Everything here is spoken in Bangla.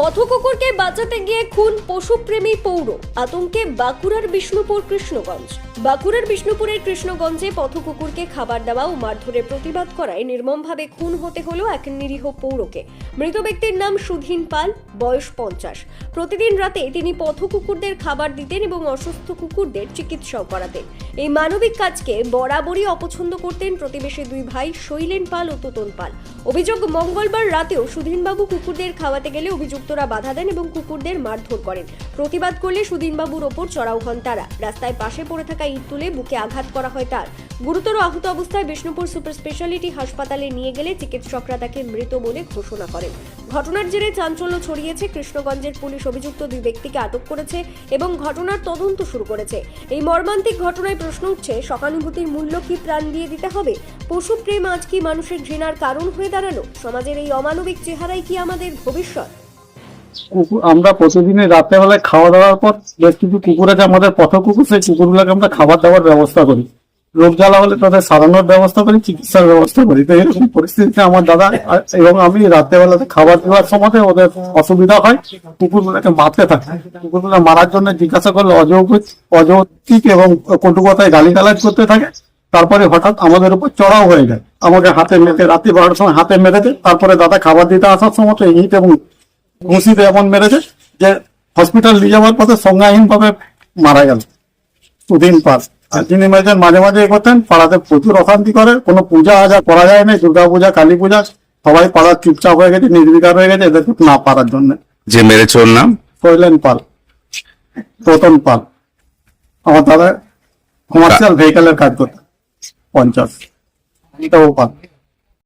পথকুকুরকে বাঁচাতে গিয়ে খুন পশুপ্রেমী পৌর, আতঙ্কে বাঁকুড়ার বিষ্ণুপুর কৃষ্ণগঞ্জ। বাঁকুড়ার বিষ্ণুপুরের কৃষ্ণগঞ্জে পথকুকুরকে খাবার দেওয়া ও মারধরের প্রতিবাদ করায় নির্মমভাবে খুন হতে হলো এক নিরীহ পৌরকে। মৃত ব্যক্তির নাম সুধীন পাল, বয়স পঞ্চাশ। প্রতিদিন রাতে তিনি পথকুকুরদের খাবার দিতেন এবং অসুস্থ কুকুরদের চিকিৎসাও করাতেন। এই মানবিক কাজকে বরাবরই অপছন্দ করতেন প্রতিবেশী দুই ভাই শৈলেন পাল ও তোতন পাল। অভিযোগ মঙ্গলবার রাতেও সুধীনবাবু কুকুরদের খাওয়াতে গেলে অভিযুক্তরা বাধা দেন এবং কুকুরদের মারধর করেন। প্রতিবাদ করলে সুদিনবাবুর ওপর চড়াও হন তারা। রাস্তায় পাশে পড়ে থাকা ইট তুলে বুকে আঘাত করা হয় তার। গুরুতর আহত অবস্থায় বিষ্ণুপুর সুপার স্পেশালিটি হাসপাতালে নিয়ে গেলে চিকিৎসকরা তাকে মৃত বলে ঘোষণা করেন। ঘটনার জেরে চাঞ্চল্য ছড়িয়েছে কৃষ্ণগঞ্জের পুলিশ অভিযুক্ত দুই ব্যক্তিকে আটক করেছে এবং ঘটনার তদন্ত শুরু করেছে। এই মর্মান্তিক ঘটনায় প্রশ্ন উঠছে সহানুভূতির মূল্য কি প্রাণ দিয়ে দিতে হবে? পশু প্রেম আজ কি মানুষের ঘৃণার কারণ হয়ে দাঁড়াল? সমাজের এই অমানবিক চেহারাই কি আমাদের ভবিষ্যৎ? কুকুর আমরা প্রতিদিনই রাত্রেবেলায় খাওয়া দাওয়ার পর বেশ কিছু কুকুর আছে, আমাদের পথ কুকুর সেই কুকুরগুলোকে আমরা খাবার দাবার ব্যবস্থা করি। রোগ জ্বালা হলে তাদের সারানোর ব্যবস্থা করি, চিকিৎসার ব্যবস্থা করি। তো এরকম পরিস্থিতিতে আমার দাদা এবং আমি রাত্রেবেলাতে খাবার দেওয়ার সময় ওদের অসুবিধা হয়, কুকুরগুলোকে মারতে থাকে। কুকুরগুলো মারার জন্য জিজ্ঞাসা করলে অযৌক্তিক অযৌক্তিক এবং কটু কথায় গালিগালাজ করতে থাকে। তারপরে হঠাৎ আমাদের উপর চড়াও হয়ে যায়। আমাকে হাতে মেরে রাত্রি বারোটার সময় হাতে মেরেছে তারপরে দাদা খাবার দিতে আসার সময় তো ইট এবং ঘুষিতে এমন মেরেছে যে হসপিটাল নিয়ে যাওয়ার পথে সংজ্ঞাহীন ভাবে মারা গেল। দুদিন পাস আর যিনি মেরেছেন মাঝে মাঝে এ করতেন পাড়াতে প্রচুর অশান্তি করে কোনো পূজা আজা করা যায় না দুর্গা পূজা কালী পূজা সবাই পাড়ার চুপচাপ হয়ে গেছে নির্বিকার হয়ে গেছে এদের না পারার জন্য। যে মেরেছে ওর নাম? শৈলেন পাল। প্রতন পাল। আমার দাদা কমার্শিয়াল ভেহিকেলের কাজ করতেন। পঞ্চাশ। এটাও পাল।